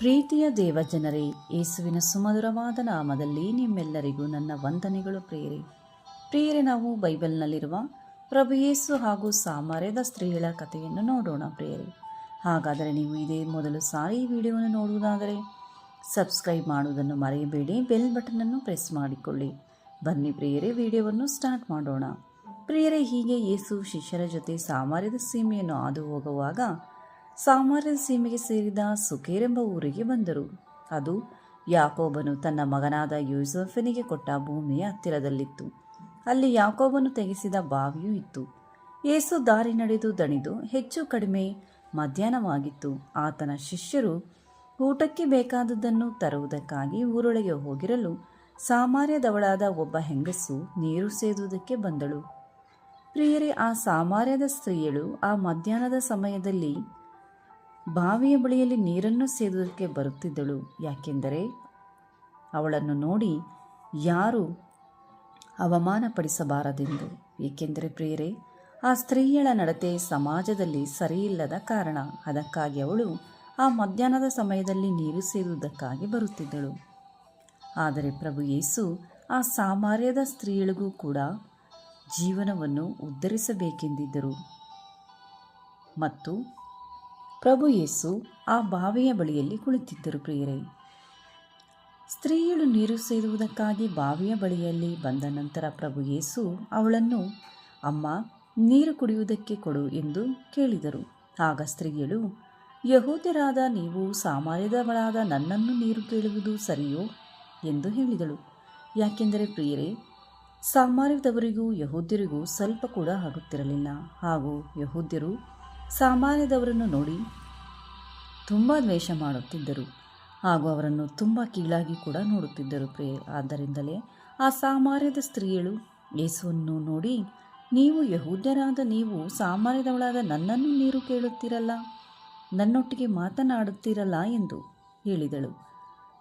ಪ್ರೀತಿಯ ದೇವಜನರೇ, ಯೇಸುವಿನ ಸುಮಧುರವಾದ ನಾಮದಲ್ಲಿ ನಿಮ್ಮೆಲ್ಲರಿಗೂ ನನ್ನ ವಂದನೆಗಳು ಪ್ರೇರಿ ಪ್ರೇರೆ ನಾವು ಬೈಬಲ್ನಲ್ಲಿರುವ ಪ್ರಭು ಯೇಸು ಹಾಗೂ ಸಾಮರ್ಯದ ಸ್ತ್ರೀಗಳ ಕಥೆಯನ್ನು ನೋಡೋಣ ಪ್ರೇರೆ ಹಾಗಾದರೆ ನೀವು ಇದೇ ಮೊದಲು ಸಾರಿ ಈ ವಿಡಿಯೋವನ್ನು ನೋಡುವುದಾದರೆ, ಸಬ್ಸ್ಕ್ರೈಬ್ ಮಾಡುವುದನ್ನು ಮರೆಯಬೇಡಿ, ಬೆಲ್ ಬಟನನ್ನು ಪ್ರೆಸ್ ಮಾಡಿಕೊಳ್ಳಿ. ಬನ್ನಿ ಪ್ರಿಯರೇ, ವಿಡಿಯೋವನ್ನು ಸ್ಟಾರ್ಟ್ ಮಾಡೋಣ. ಪ್ರಿಯರೇ, ಹೀಗೆ ಯೇಸು ಶಿಷ್ಯರ ಜೊತೆ ಸಾಮರ್ಯದ ಸೀಮೆಯನ್ನು ಹಾದು ಹೋಗುವಾಗ ಸಾಮರ್ಯದ ಸೀಮೆಗೆ ಸೇರಿದ ಸುಕೇರೆಂಬ ಊರಿಗೆ ಬಂದರು. ಅದು ಯಾಕೋಬನು ತನ್ನ ಮಗನಾದ ಯೂಸಫನಿಗೆ ಕೊಟ್ಟ ಭೂಮಿಯ ಹತ್ತಿರದಲ್ಲಿತ್ತು. ಅಲ್ಲಿ ಯಾಕೋಬನು ತೆಗೆಸಿದ ಬಾವಿಯೂ ಇತ್ತು. ಏಸು ದಾರಿ ನಡೆದು ದಣಿದು ಹೆಚ್ಚು ಕಡಿಮೆ ಮಧ್ಯಾಹ್ನವಾಗಿತ್ತು. ಆತನ ಶಿಷ್ಯರು ಊಟಕ್ಕೆ ಬೇಕಾದದ್ದನ್ನು ತರುವುದಕ್ಕಾಗಿ ಊರೊಳಗೆ ಹೋಗಿರಲು ಸಾಮಾರ್ಯದವಳಾದ ಒಬ್ಬ ಹೆಂಗಸು ನೀರು ಸೇದುವುದಕ್ಕೆ ಬಂದಳು. ಪ್ರಿಯರೇ, ಆ ಸಾಮಾರ್ಯದ ಸ್ತ್ರೀಯಳು ಆ ಮಧ್ಯಾಹ್ನದ ಸಮಯದಲ್ಲಿ ಬಾವಿಯ ಬಳಿಯಲ್ಲಿ ನೀರನ್ನು ಸೇದುವುದಕ್ಕೆ ಬರುತ್ತಿದ್ದಳು. ಯಾಕೆಂದರೆ ಅವಳನ್ನು ನೋಡಿ ಯಾರು ಅವಮಾನಪಡಿಸಬಾರದೆಂದು. ಏಕೆಂದರೆ ಪ್ರಿಯರೇ, ಆ ಸ್ತ್ರೀಯಳ ನಡತೆ ಸಮಾಜದಲ್ಲಿ ಸರಿಯಿಲ್ಲದ ಕಾರಣ. ಅದಕ್ಕಾಗಿ ಅವಳು ಆ ಮಧ್ಯಾಹ್ನದ ಸಮಯದಲ್ಲಿ ನೀರು ಸೇದುವುದಕ್ಕಾಗಿ ಬರುತ್ತಿದ್ದಳು. ಆದರೆ ಪ್ರಭು ಯೇಸು ಆ ಸಾಮಾರ್ಯದ ಸ್ತ್ರೀಯಳಿಗೂ ಕೂಡ ಜೀವನವನ್ನು ಉದ್ಧರಿಸಬೇಕೆಂದಿದ್ದರು. ಮತ್ತು ಪ್ರಭು ಯೇಸು ಆ ಬಾವಿಯ ಬಳಿಯಲ್ಲಿ ಕುಳಿತಿದ್ದರು ಪ್ರಿಯರೇ. ಸ್ತ್ರೀಯಳು ನೀರು ಸೇದುವುದಕ್ಕಾಗಿ ಬಾವಿಯ ಬಳಿಯಲ್ಲಿ ಬಂದ ನಂತರ ಪ್ರಭು ಯೇಸು ಅವಳನ್ನು, ಅಮ್ಮ, ನೀರು ಕುಡಿಯುವುದಕ್ಕೆ ಕೊಡು ಎಂದು ಕೇಳಿದರು. ಆಗ ಸ್ತ್ರೀಯಳು, ಯಹೂದ್ಯರಾದ ನೀವು ಸಾಮಾನ್ಯದವಳಾದ ನನ್ನನ್ನು ನೀರು ಕೇಳುವುದು ಸರಿಯೋ? ಎಂದು ಹೇಳಿದಳು. ಯಾಕೆಂದರೆ ಪ್ರಿಯರೇ, ಸಾಮಾನ್ಯದವರಿಗೂ ಯಹೂದ್ಯರಿಗೂ ಸ್ವಲ್ಪ ಕೂಡ ಆಗುತ್ತಿರಲಿಲ್ಲ. ಹಾಗೂ ಯಹೂದ್ಯರು ಸಾಮಾನ್ಯದವರನ್ನು ನೋಡಿ ತುಂಬ ದ್ವೇಷ ಮಾಡುತ್ತಿದ್ದರು. ಹಾಗೂ ಅವರನ್ನು ತುಂಬ ಕೀಳಾಗಿ ಕೂಡ ನೋಡುತ್ತಿದ್ದರು ಪ್ರೇ ಆದ್ದರಿಂದಲೇ ಆ ಸಾಮಾನ್ಯದ ಸ್ತ್ರೀಯಳು, ಯೇಸುವನ್ನು ನೋಡಿ ನೀವು ಯಹೂದ್ಯರಾದ ನೀವು ಸಾಮಾನ್ಯದವಳಾದ ನನ್ನನ್ನು ನೀರು ಕೇಳುತ್ತೀರಲ್ಲ, ನನ್ನೊಟ್ಟಿಗೆ ಮಾತನಾಡುತ್ತೀರಲ್ಲ ಎಂದು ಹೇಳಿದಳು.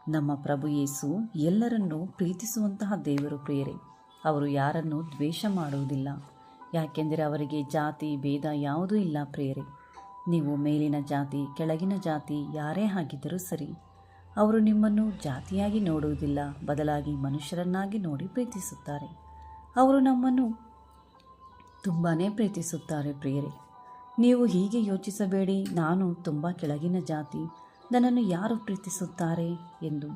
ನಮ್ಮ ಪ್ರಭು ಯೇಸು ಎಲ್ಲರನ್ನೂ ಪ್ರೀತಿಸುವಂತಹ ದೇವರು ಪ್ರೇರೆ ಅವರು ಯಾರನ್ನು ದ್ವೇಷ ಮಾಡುವುದಿಲ್ಲ. ಯಾಕೆಂದರೆ ಅವರಿಗೆ ಜಾತಿ, ಭೇದ ಯಾವುದೂ ಇಲ್ಲ ಪ್ರೇರೆ ನೀವು ಮೇಲಿನ ಜಾತಿ, ಕೆಳಗಿನ ಜಾತಿ ಯಾರೇ ಆಗಿದ್ದರೂ ಸರಿ. ಅವರು ನಿಮ್ಮನ್ನು ಜಾತಿಯಾಗಿ ನೋಡುವುದಿಲ್ಲ, ಬದಲಾಗಿ ಮನುಷ್ಯರನ್ನಾಗಿ ನೋಡಿ ಪ್ರೀತಿಸುತ್ತಾರೆ. ಅವರು ನಮ್ಮನ್ನು ತುಂಬಾ ಪ್ರೀತಿಸುತ್ತಾರೆ ಪ್ರಿಯರೇ. ನೀವು ಹೀಗೆ ಯೋಚಿಸಬೇಡಿ, ನಾನು ತುಂಬ ಕೆಳಗಿನ ಜಾತಿ, ನನ್ನನ್ನು ಯಾರು ಪ್ರೀತಿಸುತ್ತಾರೆ ಎಂದು.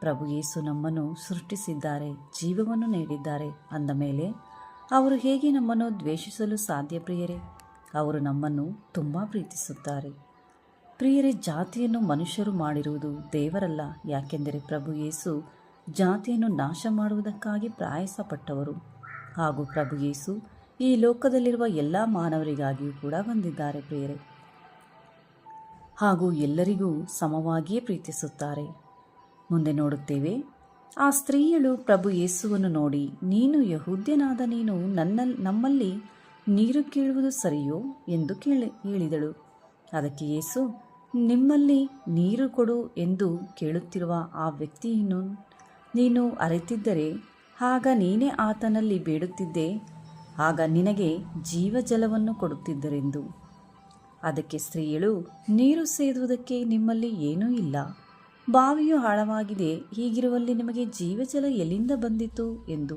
ಪ್ರಭು ಯೇಸು ನಮ್ಮನ್ನು ಸೃಷ್ಟಿಸಿದ್ದಾರೆ, ಜೀವವನ್ನು ನೀಡಿದ್ದಾರೆ, ಅಂದ ಮೇಲೆ ಅವರು ಹೇಗೆ ನಮ್ಮನ್ನು ದ್ವೇಷಿಸಲು ಸಾಧ್ಯ ಪ್ರಿಯರೇ? ಅವರು ನಮ್ಮನ್ನು ತುಂಬ ಪ್ರೀತಿಸುತ್ತಾರೆ. ಪ್ರಿಯರೇ, ಜಾತಿಯನ್ನು ಮನುಷ್ಯರು ಮಾಡಿರುವುದು ದೇವರಲ್ಲ. ಯಾಕೆಂದರೆ ಪ್ರಭು ಯೇಸು ಜಾತಿಯನ್ನು ನಾಶ ಮಾಡುವುದಕ್ಕಾಗಿ ಪ್ರಾಯಸಪಟ್ಟವರು. ಹಾಗೂ ಪ್ರಭು ಯೇಸು ಈ ಲೋಕದಲ್ಲಿರುವ ಎಲ್ಲ ಮಾನವರಿಗಾಗಿಯೂ ಕೂಡ ಬಂದಿದ್ದಾರೆ ಪ್ರಿಯರೇ. ಹಾಗೂ ಎಲ್ಲರಿಗೂ ಸಮವಾಗಿಯೇ ಪ್ರೀತಿಸುತ್ತಾರೆ. ಮುಂದೆ ನೋಡುತ್ತೇವೆ ಆ ಸ್ತ್ರೀಯಳು ಪ್ರಭು ಯೇಸುವನ್ನು ನೋಡಿ, ನೀನು ಯಹೂದ್ಯನಾದ ನೀನು ನನ್ನ ನಮ್ಮಲ್ಲಿ ನೀರು ಕೇಳುವುದು ಸರಿಯೋ ಎಂದು ಕೇಳಿ, ಹೇಳಿದಳು. ಅದಕ್ಕೆ ಯೇಸು, ನಿಮ್ಮಲ್ಲಿ ನೀರು ಕೊಡು ಎಂದು ಕೇಳುತ್ತಿರುವ ಆ ವ್ಯಕ್ತಿಯನ್ನು ನೀನು ಅರಿತಿದ್ದರೆ, ಆಗ ನೀನೇ ಆತನಲ್ಲಿ ಬೇಡುತ್ತಿದ್ದೆ, ಆಗ ನಿನಗೆ ಜೀವಜಲವನ್ನು ಕೊಡುತ್ತಿದ್ದರೆಂದು. ಅದಕ್ಕೆ ಸ್ತ್ರೀಯಳು, ನೀರು ಸೇದುವುದಕ್ಕೆ ನಿಮ್ಮಲ್ಲಿ ಏನೂ ಇಲ್ಲ. ಬಾವಿಯು ಆಳವಾಗಿದೆ, ಹೀಗಿರುವಲ್ಲಿ ನಿಮಗೆ ಜೀವಜಲ ಎಲ್ಲಿಂದ ಬಂದಿತು ಎಂದು.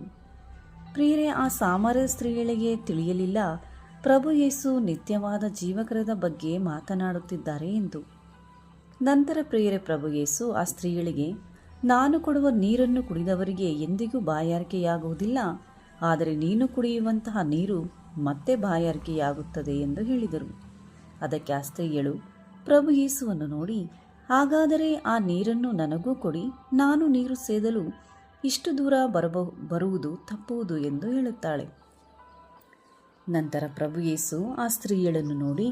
ಪ್ರಿಯರೇ, ಆ ಸಾಮರ್ಯ ಸ್ತ್ರೀಗಳಿಗೆ ತಿಳಿಯಲಿಲ್ಲ. ಪ್ರಭು ಯೇಸು ನಿತ್ಯವಾದ ಜೀವಕರದ ಬಗ್ಗೆ ಮಾತನಾಡುತ್ತಿದ್ದಾರೆ ಎಂದು. ನಂತರ ಪ್ರಿಯರೇ, ಪ್ರಭು ಯೇಸು ಆ ಸ್ತ್ರೀಗಳಿಗೆ, ನಾನು ಕೊಡುವ ನೀರನ್ನು ಕುಡಿದವರಿಗೆ ಎಂದಿಗೂ ಬಾಯಾರಿಕೆಯಾಗುವುದಿಲ್ಲ. ಆದರೆ ನೀನು ಕುಡಿಯುವಂತಹ ನೀರು ಮತ್ತೆ ಬಾಯಾರಿಕೆಯಾಗುತ್ತದೆ ಎಂದು ಹೇಳಿದರು. ಅದಕ್ಕೆ ಆ ಸ್ತ್ರೀಯಳು ಪ್ರಭು ಯೇಸುವನ್ನು ನೋಡಿ ಹಾಗಾದರೆ ಆ ನೀರನ್ನು ನನಗೂ ಕೊಡಿ, ನಾನು ನೀರು ಸೇದಲು ಇಷ್ಟು ದೂರ ಬರಬಹು ಬರುವುದು ತಪ್ಪುವುದು ಎಂದು ಹೇಳುತ್ತಾಳೆ. ನಂತರ ಪ್ರಭು ಯೇಸು ಆ ಸ್ತ್ರೀಯಳನ್ನು ನೋಡಿ,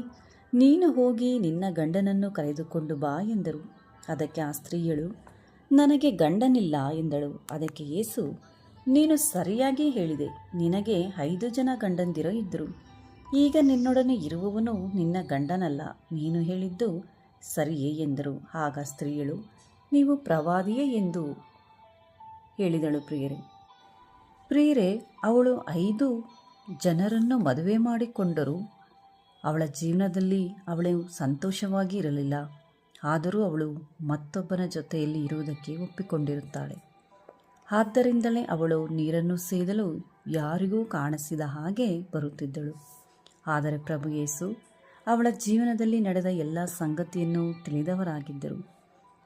ನೀನು ಹೋಗಿ ನಿನ್ನ ಗಂಡನನ್ನು ಕರೆದುಕೊಂಡು ಬಾ ಎಂದರು. ಅದಕ್ಕೆ ಆ ಸ್ತ್ರೀಯಳು, ನನಗೆ ಗಂಡನಿಲ್ಲ ಎಂದಳು. ಅದಕ್ಕೆ ಯೇಸು, ನೀನು ಸರಿಯಾಗಿ ಹೇಳಿದೆ, ನಿನಗೆ ಐದು ಜನ ಗಂಡಂದಿರ ಇದ್ದರು. ಈಗ ನಿನ್ನೊಡನೆ ಇರುವವನು ನಿನ್ನ ಗಂಡನಲ್ಲ. ನೀನು ಹೇಳಿದ್ದು ಸರಿಯೇ ಎಂದರು. ಆಗ ಸ್ತ್ರೀಯಳು, ನೀವು ಪ್ರವಾದಿಯೇ ಎಂದು ಹೇಳಿದಳು ಪ್ರಿಯರೇ. ಪ್ರಿಯರೆ, ಅವಳು ಐದು ಜನರನ್ನು ಮದುವೆ ಮಾಡಿಕೊಂಡರು. ಅವಳ ಜೀವನದಲ್ಲಿ ಅವಳು ಸಂತೋಷವಾಗಿ ಇರಲಿಲ್ಲ. ಆದರೂ ಅವಳು ಮತ್ತೊಬ್ಬನ ಜೊತೆಯಲ್ಲಿ ಇರುವುದಕ್ಕೆ ಒಪ್ಪಿಕೊಂಡಿರುತ್ತಾಳೆ. ಆದ್ದರಿಂದಲೇ ಅವಳು ನೀರನ್ನು ಸೇದಲು ಯಾರಿಗೂ ಕಾಣಿಸಿದ ಹಾಗೆ ಬರುತ್ತಿದ್ದಳು. ಆದರೆ ಪ್ರಭು ಯೇಸು ಅವಳ ಜೀವನದಲ್ಲಿ ನಡೆದ ಎಲ್ಲ ಸಂಗತಿಯನ್ನು ತಿಳಿದವರಾಗಿದ್ದರು.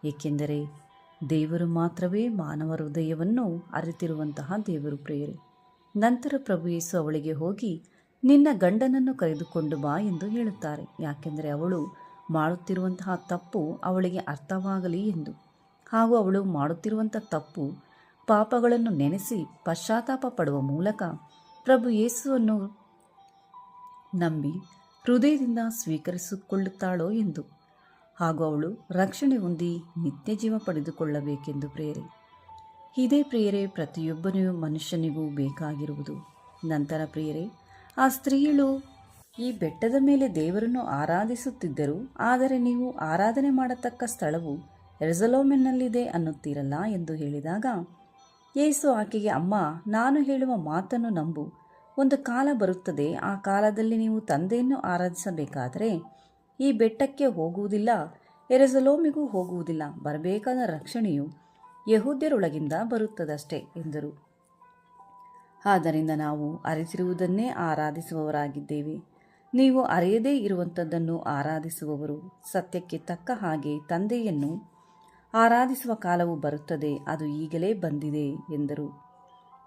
ಏಕೆಂದರೆ ದೇವರು ಮಾತ್ರವೇ ಮಾನವ ಹೃದಯವನ್ನು ಅರಿತಿರುವಂತಹ ದೇವರು ಪ್ರೇರೆ ನಂತರ ಪ್ರಭು ಯೇಸು ಅವಳಿಗೆ ಹೋಗಿ, ನಿನ್ನ ಗಂಡನನ್ನು ಕರೆದುಕೊಂಡು ಬಾ ಎಂದು ಹೇಳುತ್ತಾರೆ. ಯಾಕೆಂದರೆ ಅವಳು ಮಾಡುತ್ತಿರುವಂತಹ ತಪ್ಪು ಅವಳಿಗೆ ಅರ್ಥವಾಗಲಿ ಎಂದು. ಹಾಗೂ ಅವಳು ಮಾಡುತ್ತಿರುವಂಥ ತಪ್ಪು ಪಾಪಗಳನ್ನು ನೆನೆಸಿ ಪಶ್ಚಾತ್ತಾಪ ಪಡುವ ಮೂಲಕ ಪ್ರಭು ಯೇಸುವನ್ನು ನಂಬಿ ಹೃದಯದಿಂದ ಸ್ವೀಕರಿಸಿಕೊಳ್ಳುತ್ತಾಳೋ ಎಂದು. ಹಾಗೂ ಅವಳು ರಕ್ಷಣೆ ಹೊಂದಿ ನಿತ್ಯ ಜೀವ ಪಡೆದುಕೊಳ್ಳಬೇಕೆಂದು ಪ್ರೇರೆ. ಇದೇ ಪ್ರೇರೆ ಪ್ರತಿಯೊಬ್ಬನಿಗೂ ಮನುಷ್ಯನಿಗೂ ಬೇಕಾಗಿರುವುದು. ನಂತರ ಪ್ರೇರೆ, ಆ ಸ್ತ್ರೀಯಳು ಈ ಬೆಟ್ಟದ ಮೇಲೆ ದೇವರನ್ನು ಆರಾಧಿಸುತ್ತಿದ್ದರು. ಆದರೆ ನೀವು ಆರಾಧನೆ ಮಾಡತಕ್ಕ ಸ್ಥಳವು ಎರ್ಜಲೋಮೆನ್ನಲ್ಲಿದೆ ಅನ್ನುತ್ತೀರಲ್ಲ ಎಂದು ಹೇಳಿದಾಗ ಯೇಸು ಆಕೆಗೆ, ಅಮ್ಮ, ನಾನು ಹೇಳುವ ಮಾತನ್ನು ನಂಬು. ಒಂದು ಕಾಲ ಬರುತ್ತದೆ. ಆ ಕಾಲದಲ್ಲಿ ನೀವು ತಂದೆಯನ್ನು ಆರಾಧಿಸಬೇಕಾದರೆ ಈ ಬೆಟ್ಟಕ್ಕೆ ಹೋಗುವುದಿಲ್ಲ ಎರೆಸಲೋಮಿಗೂ ಹೋಗುವುದಿಲ್ಲ. ಬರಬೇಕಾದ ರಕ್ಷಣೆಯು ಯಹೂದ್ಯರೊಳಗಿಂದ ಬರುತ್ತದಷ್ಟೇ ಎಂದರು. ಆದ್ದರಿಂದ ನಾವು ಅರಿತಿರುವುದನ್ನೇ ಆರಾಧಿಸುವವರಾಗಿದ್ದೇವೆ. ನೀವು ಅರಿಯದೇ ಇರುವಂಥದ್ದನ್ನು ಆರಾಧಿಸುವವರು. ಸತ್ಯಕ್ಕೆ ತಕ್ಕ ಹಾಗೆ ತಂದೆಯನ್ನು ಆರಾಧಿಸುವ ಕಾಲವು ಬರುತ್ತದೆ. ಅದು ಈಗಲೇ ಬಂದಿದೆ ಎಂದರು.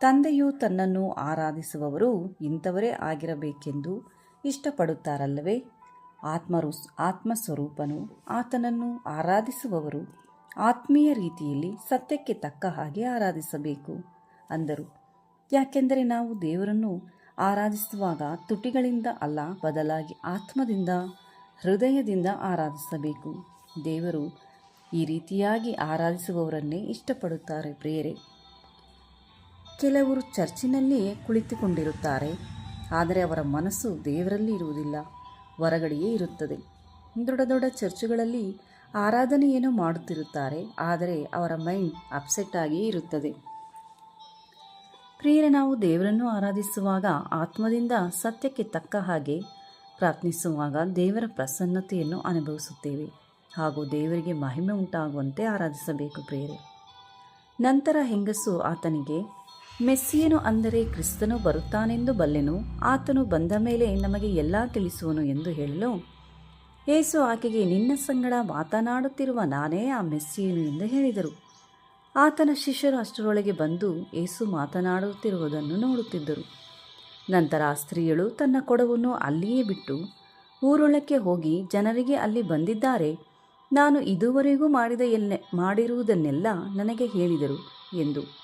ತಂದೆಯು ತನ್ನನ್ನು ಆರಾಧಿಸುವವರು ಇಂಥವರೇ ಆಗಿರಬೇಕೆಂದು ಇಷ್ಟಪಡುತ್ತಾರಲ್ಲವೇ? ಆತ್ಮರು ಆತ್ಮಸ್ವರೂಪನು ಆತನನ್ನು ಆರಾಧಿಸುವವರು ಆತ್ಮೀಯ ರೀತಿಯಲ್ಲಿ ಸತ್ಯಕ್ಕೆ ತಕ್ಕ ಹಾಗೆ ಆರಾಧಿಸಬೇಕು ಅಂದರು. ಯಾಕೆಂದರೆ ನಾವು ದೇವರನ್ನು ಆರಾಧಿಸುವಾಗ ತುಟಿಗಳಿಂದ ಅಲ್ಲ, ಬದಲಾಗಿ ಆತ್ಮದಿಂದ, ಹೃದಯದಿಂದ ಆರಾಧಿಸಬೇಕು. ದೇವರು ಈ ರೀತಿಯಾಗಿ ಆರಾಧಿಸುವವರನ್ನೇ ಇಷ್ಟಪಡುತ್ತಾರೆ ಪ್ರಿಯರೇ. ಕೆಲವರು ಚರ್ಚಿನಲ್ಲಿಯೇ ಕುಳಿತುಕೊಂಡಿರುತ್ತಾರೆ. ಆದರೆ ಅವರ ಮನಸ್ಸು ದೇವರಲ್ಲಿ ಇರುವುದಿಲ್ಲ, ಹೊರಗಡೆಯೇ ಇರುತ್ತದೆ. ದೊಡ್ಡ ದೊಡ್ಡ ಚರ್ಚುಗಳಲ್ಲಿ ಆರಾಧನೆಯನ್ನು ಮಾಡುತ್ತಿರುತ್ತಾರೆ, ಆದರೆ ಅವರ ಮೈಂಡ್ ಅಪ್ಸೆಟ್ ಆಗಿಯೇ ಇರುತ್ತದೆ. ಪ್ರಿಯರೇ, ನಾವು ದೇವರನ್ನು ಆರಾಧಿಸುವಾಗ ಆತ್ಮದಿಂದ ಸತ್ಯಕ್ಕೆ ತಕ್ಕ ಹಾಗೆ ಪ್ರಾರ್ಥಿಸುವಾಗ ದೇವರ ಪ್ರಸನ್ನತೆಯನ್ನು ಅನುಭವಿಸುತ್ತೇವೆ. ಹಾಗೂ ದೇವರಿಗೆ ಮಹಿಮೆ ಉಂಟಾಗುವಂತೆ ಆರಾಧಿಸಬೇಕು ಪ್ರಿಯರೇ. ನಂತರ ಹೆಂಗಸು ಆತನಿಗೆ ಮೆಸ್ಸಿಯನು ಅಂದರೆ ಕ್ರಿಸ್ತನು ಬರುತ್ತಾನೆಂದು ಬಲ್ಲೆನು, ಆತನು ಬಂದ ಮೇಲೆ ನಮಗೆ ಎಲ್ಲ ತಿಳಿಸುವನು ಎಂದು ಹೇಳಲು, ಏಸು ಆಕೆಗೆ, ನಿನ್ನ ಸಂಗಡ ಮಾತನಾಡುತ್ತಿರುವ ನಾನೇ ಆ ಮೆಸ್ಸಿಯನು ಎಂದು ಹೇಳಿದರು. ಆತನ ಶಿಷ್ಯರು ಅಷ್ಟರೊಳಗೆ ಬಂದು ಏಸು ಮಾತನಾಡುತ್ತಿರುವುದನ್ನು ನೋಡುತ್ತಿದ್ದರು. ನಂತರ ಆ ಸ್ತ್ರೀಯಳು ತನ್ನ ಕೊಡವನ್ನು ಅಲ್ಲಿಯೇ ಬಿಟ್ಟು, ಊರೊಳಕ್ಕೆ ಹೋಗಿ ಜನರಿಗೆ ಅಲ್ಲಿ ಬಂದಿದ್ದಾರೆ, ನಾನು ಇದುವರೆಗೂ ಮಾಡಿದ ಎಲ್ಲ ಮಾಡಿರುವುದನ್ನೆಲ್ಲ ನನಗೆ ಹೇಳಿದರು ಎಂದು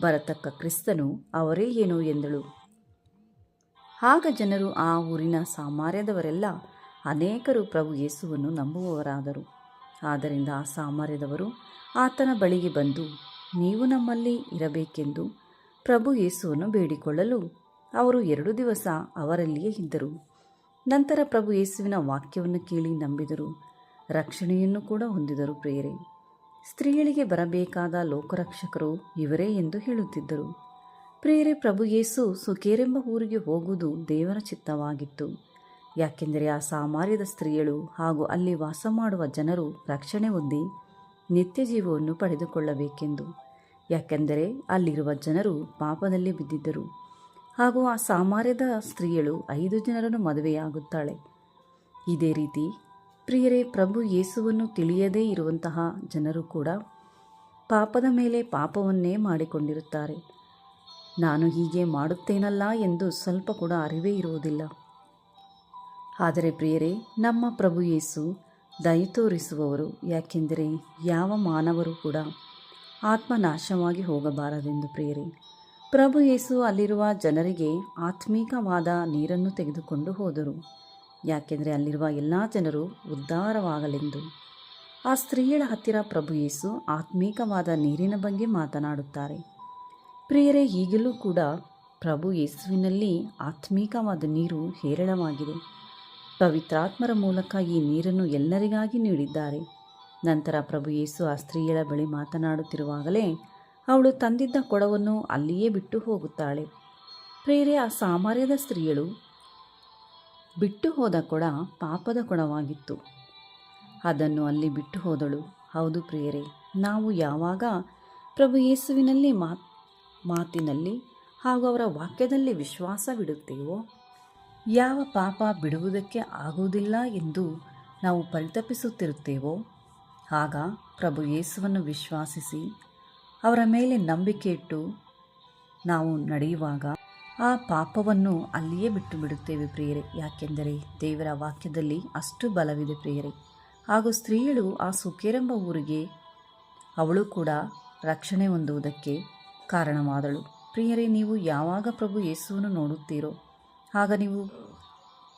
ಬರತಕ್ಕ ಕ್ರಿಸ್ತನು ಅವರೇ ಏನು ಎಂದಳು. ಆಗ ಜನರು ಆ ಊರಿನ ಸಾಮಾರ್ಯದವರೆಲ್ಲ ಅನೇಕರು ಪ್ರಭು ಯೇಸುವನ್ನು ನಂಬುವವರಾದರು. ಆದ್ದರಿಂದ ಆ ಸಾಮಾರ್ಯದವರು ಆತನ ಬಳಿಗೆ ಬಂದು, ನೀವು ನಮ್ಮಲ್ಲಿ ಇರಬೇಕೆಂದು ಪ್ರಭು ಯೇಸುವನ್ನು ಬೇಡಿಕೊಳ್ಳಲು ಅವರು ಎರಡು ದಿವಸ ಅವರಲ್ಲಿಯೇ ಇದ್ದರು. ನಂತರ ಪ್ರಭು ಯೇಸುವಿನ ವಾಕ್ಯವನ್ನು ಕೇಳಿ ನಂಬಿದರು. ರಕ್ಷಣೆಯನ್ನು ಕೂಡ ಹೊಂದಿದರು ಪ್ರೇರೆ ಸ್ತ್ರೀಯಳಿಗೆ ಬರಬೇಕಾದ ಲೋಕರಕ್ಷಕರು ಇವರೇ ಎಂದು ಹೇಳುತ್ತಿದ್ದರು. ಪ್ರೇರೆ ಪ್ರಭು ಯೇಸು ಸುಕೇರೆಂಬ ಊರಿಗೆ ಹೋಗುವುದು ದೇವರ ಚಿತ್ತವಾಗಿತ್ತು. ಯಾಕೆಂದರೆ ಆ ಸಾಮಾರ್ಯದ ಸ್ತ್ರೀಯಳು ಹಾಗೂ ಅಲ್ಲಿ ವಾಸ ಮಾಡುವ ಜನರು ರಕ್ಷಣೆ ಹೊಂದಿ ನಿತ್ಯ ಜೀವವನ್ನು ಪಡೆದುಕೊಳ್ಳಬೇಕೆಂದು. ಯಾಕೆಂದರೆ ಅಲ್ಲಿರುವ ಜನರು ಪಾಪದಲ್ಲಿ ಬಿದ್ದಿದ್ದರು. ಹಾಗೂ ಆ ಸಾಮಾರ್ಯದ ಸ್ತ್ರೀಯಳು ಐದು ಜನರನ್ನು ಮದುವೆಯಾಗುತ್ತಾಳೆ. ಇದೇ ರೀತಿ ಪ್ರಿಯರೇ, ಪ್ರಭು ಯೇಸುವನ್ನು ತಿಳಿಯದೇ ಇರುವಂತಹ ಜನರು ಕೂಡ ಪಾಪದ ಮೇಲೆ ಪಾಪವನ್ನೇ ಮಾಡಿಕೊಂಡಿರುತ್ತಾರೆ. ನಾನು ಹೀಗೆ ಮಾಡುತ್ತೇನಲ್ಲ ಎಂದು ಸ್ವಲ್ಪ ಕೂಡ ಅರಿವೇ ಇರುವುದಿಲ್ಲ. ಆದರೆ ಪ್ರಿಯರೇ, ನಮ್ಮ ಪ್ರಭು ಯೇಸು ದಯ ತೋರಿಸುವವರು, ಯಾಕೆಂದರೆ ಯಾವ ಮಾನವರು ಕೂಡ ಆತ್ಮನಾಶವಾಗಿ ಹೋಗಬಾರದೆಂದು ಪ್ರಿಯರೇ. ಪ್ರಭು ಯೇಸು ಅಲ್ಲಿರುವ ಜನರಿಗೆ ಆತ್ಮೀಕವಾದ ನೀರನ್ನು ತೆಗೆದುಕೊಂಡು ಹೋದರು. ಯಾಕೆಂದರೆ ಅಲ್ಲಿರುವ ಎಲ್ಲ ಜನರು ಉದ್ಧಾರವಾಗಲೆಂದು. ಆ ಸ್ತ್ರೀಯಳ ಹತ್ತಿರ ಪ್ರಭು ಯೇಸು ಆತ್ಮೀಕವಾದ ನೀರಿನ ಬಗ್ಗೆ ಮಾತನಾಡುತ್ತಾರೆ. ಪ್ರಿಯರೇ, ಈಗಲೂ ಕೂಡ ಪ್ರಭು ಯೇಸುವಿನಲ್ಲಿ ಆತ್ಮೀಕವಾದ ನೀರು ಹೇರಳವಾಗಿದೆ. ಪವಿತ್ರಾತ್ಮರ ಮೂಲಕ ಈ ನೀರನ್ನು ಎಲ್ಲರಿಗಾಗಿ ನೀಡಿದ್ದಾರೆ. ನಂತರ ಪ್ರಭು ಯೇಸು ಆ ಸ್ತ್ರೀಯಳ ಬಳಿ ಮಾತನಾಡುತ್ತಿರುವಾಗಲೇ ಅವಳು ತಂದಿದ್ದ ಕೊಡವನ್ನು ಅಲ್ಲಿಯೇ ಬಿಟ್ಟು ಹೋಗುತ್ತಾಳೆ. ಪ್ರೇರೆ ಆ ಸಾಮರ್ಯದ ಸ್ತ್ರೀಯಳು ಬಿಟ್ಟು ಹೋದ ಕೊಡ ಪಾಪದ ಕೊಡವಾಗಿತ್ತು. ಅದನ್ನು ಅಲ್ಲಿ ಬಿಟ್ಟು ಹೋದಳು. ಹೌದು ಪ್ರಿಯರೇ, ನಾವು ಯಾವಾಗ ಪ್ರಭು ಯೇಸುವಿನಲ್ಲಿ ಮಾತ್ ಮಾತಿನಲ್ಲಿ ಹಾಗೂ ಅವರ ವಾಕ್ಯದಲ್ಲಿ ವಿಶ್ವಾಸವಿಡುತ್ತೇವೋ ಯಾವ ಪಾಪ ಬಿಡುವುದಕ್ಕೆ ಆಗುವುದಿಲ್ಲ ಎಂದು ನಾವು ಪರಿತಪಿಸುತ್ತಿರುತ್ತೇವೋ, ಆಗ ಪ್ರಭು ಯೇಸುವನ್ನು ವಿಶ್ವಾಸಿಸಿ ಅವರ ಮೇಲೆ ನಂಬಿಕೆ ಇಟ್ಟು ನಾವು ನಡೆಯುವಾಗ ಆ ಪಾಪವನ್ನು ಅಲ್ಲಿಯೇ ಬಿಟ್ಟು ಬಿಡುತ್ತೇವೆ ಪ್ರಿಯರೇ. ಯಾಕೆಂದರೆ ದೇವರ ವಾಕ್ಯದಲ್ಲಿ ಅಷ್ಟು ಬಲವಿದೆ ಪ್ರಿಯರೇ. ಹಾಗೂ ಸ್ತ್ರೀಯಳು ಆ ಸುಕೇರೆಂಬ ಊರಿಗೆ ಅವಳು ಕೂಡ ರಕ್ಷಣೆ ಹೊಂದುವುದಕ್ಕೆ ಕಾರಣವಾದಳು. ಪ್ರಿಯರೇ, ನೀವು ಯಾವಾಗ ಪ್ರಭು ಯೇಸುವನ್ನು ನೋಡುತ್ತೀರೋ, ಆಗ ನೀವು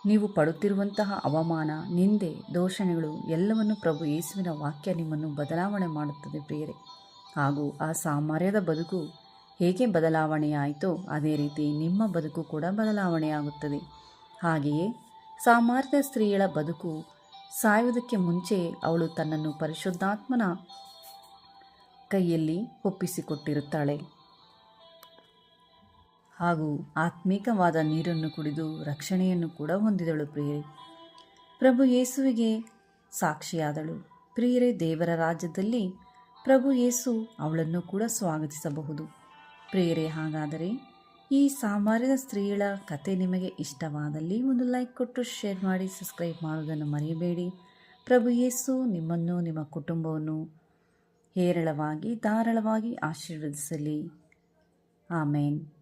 ನೀವು ಪಡುತ್ತಿರುವಂತಹ ಅವಮಾನ, ನಿಂದೆ, ದೋಷಣೆಗಳು ಎಲ್ಲವನ್ನು ಪ್ರಭು ಯೇಸುವಿನ ವಾಕ್ಯ ನಿಮ್ಮನ್ನು ಬದಲಾವಣೆ ಮಾಡುತ್ತದೆ ಪ್ರಿಯರೇ. ಹಾಗೂ ಆ ಸಾಮರ್ಯದ ಬದುಕು ಹೇಗೆ ಬದಲಾವಣೆಯಾಯಿತೋ ಅದೇ ರೀತಿ ನಿಮ್ಮ ಬದುಕು ಕೂಡ ಬದಲಾವಣೆಯಾಗುತ್ತದೆ. ಹಾಗೆಯೇ ಸಾಮರ್ಥ್ಯ ಸ್ತ್ರೀಯಳ ಬದುಕು ಸಾಯುವುದಕ್ಕೆ ಮುಂಚೆ ಅವಳು ತನ್ನನ್ನು ಪರಿಶುದ್ಧಾತ್ಮನ ಕೈಯಲ್ಲಿ ಒಪ್ಪಿಸಿಕೊಟ್ಟಿರುತ್ತಾಳೆ. ಹಾಗೂ ಆತ್ಮೀಕವಾದ ನೀರನ್ನು ಕುಡಿದು ರಕ್ಷಣೆಯನ್ನು ಕೂಡ ಹೊಂದಿದಳು ಪ್ರಿಯರೇ. ಪ್ರಭು ಯೇಸುವಿಗೆ ಸಾಕ್ಷಿಯಾದಳು. ಪ್ರಿಯರೇ, ದೇವರ ರಾಜ್ಯದಲ್ಲಿ ಪ್ರಭು ಯೇಸು ಅವಳನ್ನು ಕೂಡ ಸ್ವಾಗತಿಸಬಹುದು. ಪ್ರಿಯರೇ, ಹಾಗಾದರೆ ಈ ಸಾಮಾನ್ಯದ ಸ್ತ್ರೀಗಳ ಕತೆ ನಿಮಗೆ ಇಷ್ಟವಾದಲ್ಲಿ ಒಂದು ಲೈಕ್ ಕೊಟ್ಟು ಶೇರ್ ಮಾಡಿ, ಸಬ್ಸ್ಕ್ರೈಬ್ ಮಾಡುವುದನ್ನು ಮರೆಯಬೇಡಿ. ಪ್ರಭು ಯೇಸು ನಿಮ್ಮನ್ನು, ನಿಮ್ಮ ಕುಟುಂಬವನ್ನು ಹೇರಳವಾಗಿ, ಧಾರಾಳವಾಗಿ ಆಶೀರ್ವದಿಸಲಿ. ಆಮೇನ್.